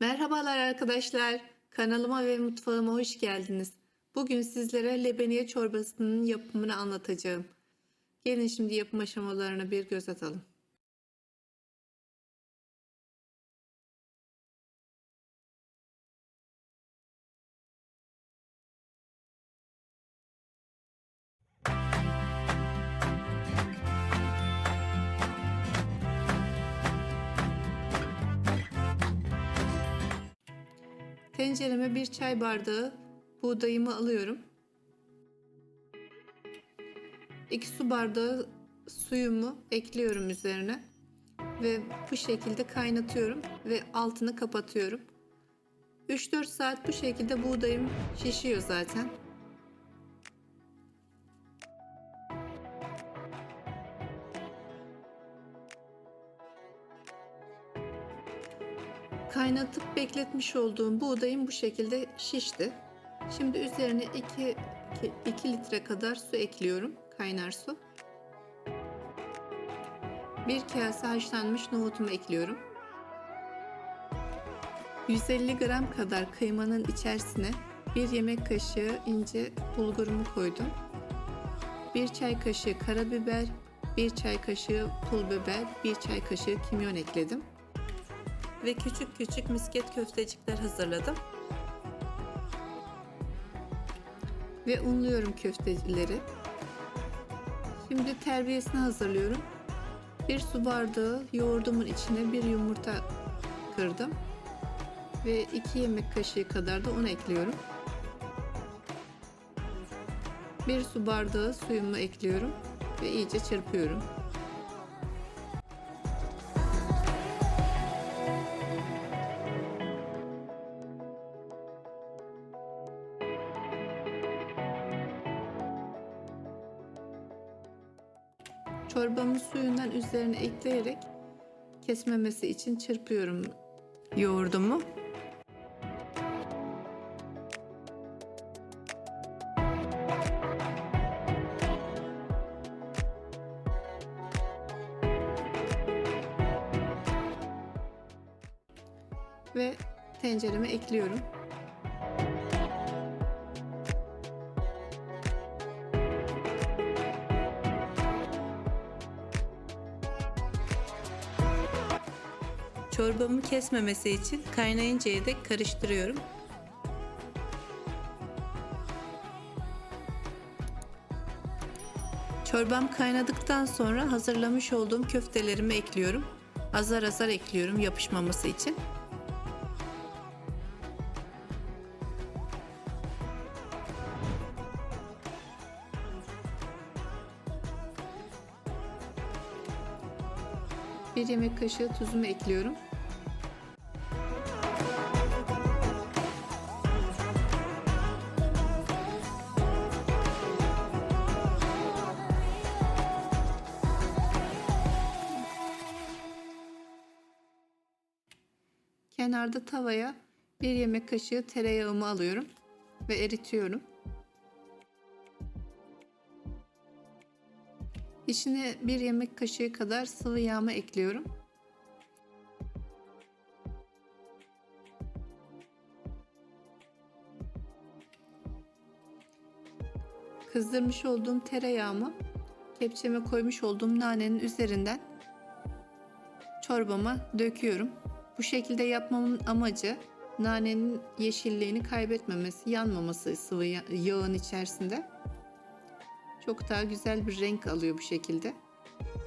Merhabalar arkadaşlar. Kanalıma ve mutfağıma hoş geldiniz. Bugün sizlere lebeniye çorbasının yapımını anlatacağım. Gelin şimdi yapım aşamalarına bir göz atalım. Tencereme bir çay bardağı buğdayımı alıyorum. 2 su bardağı suyumu ekliyorum üzerine ve bu şekilde kaynatıyorum ve altını kapatıyorum. 3-4 saat bu şekilde buğdayım şişiyor zaten. Kaynatıp bekletmiş olduğum buğdayım bu şekilde şişti. Şimdi üzerine 2, 2 litre kadar su ekliyorum. Kaynar su. Bir kase haşlanmış nohutumu ekliyorum. 150 gram kadar kıymanın içerisine bir yemek kaşığı ince bulgurumu koydum. Bir çay kaşığı karabiber, bir çay kaşığı pul biber, bir çay kaşığı kimyon ekledim ve küçük küçük misket köftecikler hazırladım. Ve unluyorum köftecileri. Şimdi terbiyesini hazırlıyorum. Bir su bardağı yoğurdumun içine bir yumurta kırdım. Ve 2 yemek kaşığı kadar da un ekliyorum. Bir su bardağı suyumu ekliyorum ve iyice çırpıyorum. Çorbamın suyundan üzerine ekleyerek kesmemesi için çırpıyorum yoğurdumu. Ve tencereme ekliyorum. Çorbamı kesmemesi için kaynayıncaya dek karıştırıyorum. Çorbam kaynadıktan sonra hazırlamış olduğum köftelerimi ekliyorum. Azar azar ekliyorum yapışmaması için. Bir yemek kaşığı tuzumu ekliyorum. Kenarda tavaya bir yemek kaşığı tereyağımı alıyorum ve eritiyorum. İçine bir yemek kaşığı kadar sıvı yağımı ekliyorum. Kızdırmış olduğum tereyağımı kepçeme koymuş olduğum nanenin üzerinden çorbama döküyorum. Bu şekilde yapmamın amacı nanenin yeşilliğini kaybetmemesi, yanmaması sıvı yağın içerisinde. Çok daha güzel bir renk alıyor bu şekilde.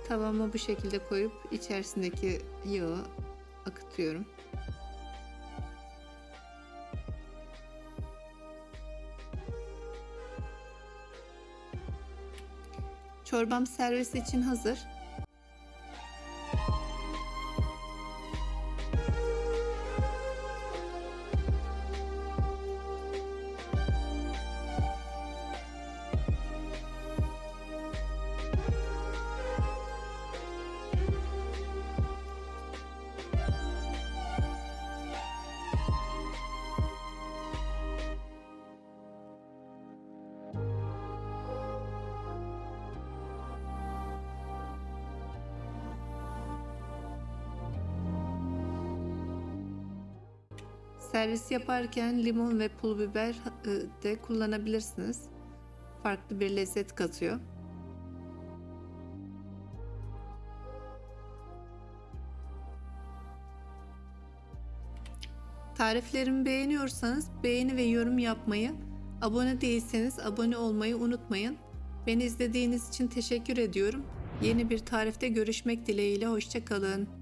Tavama bu şekilde koyup içerisindeki yağı akıtıyorum. Çorbam servis için hazır. Servis yaparken limon ve pul biber e, de kullanabilirsiniz. Farklı bir lezzet katıyor. Tariflerimi beğeniyorsanız beğeni ve yorum yapmayı, abone değilseniz abone olmayı unutmayın. Beni izlediğiniz için teşekkür ediyorum. Yeni bir tarifte görüşmek dileğiyle hoşçakalın.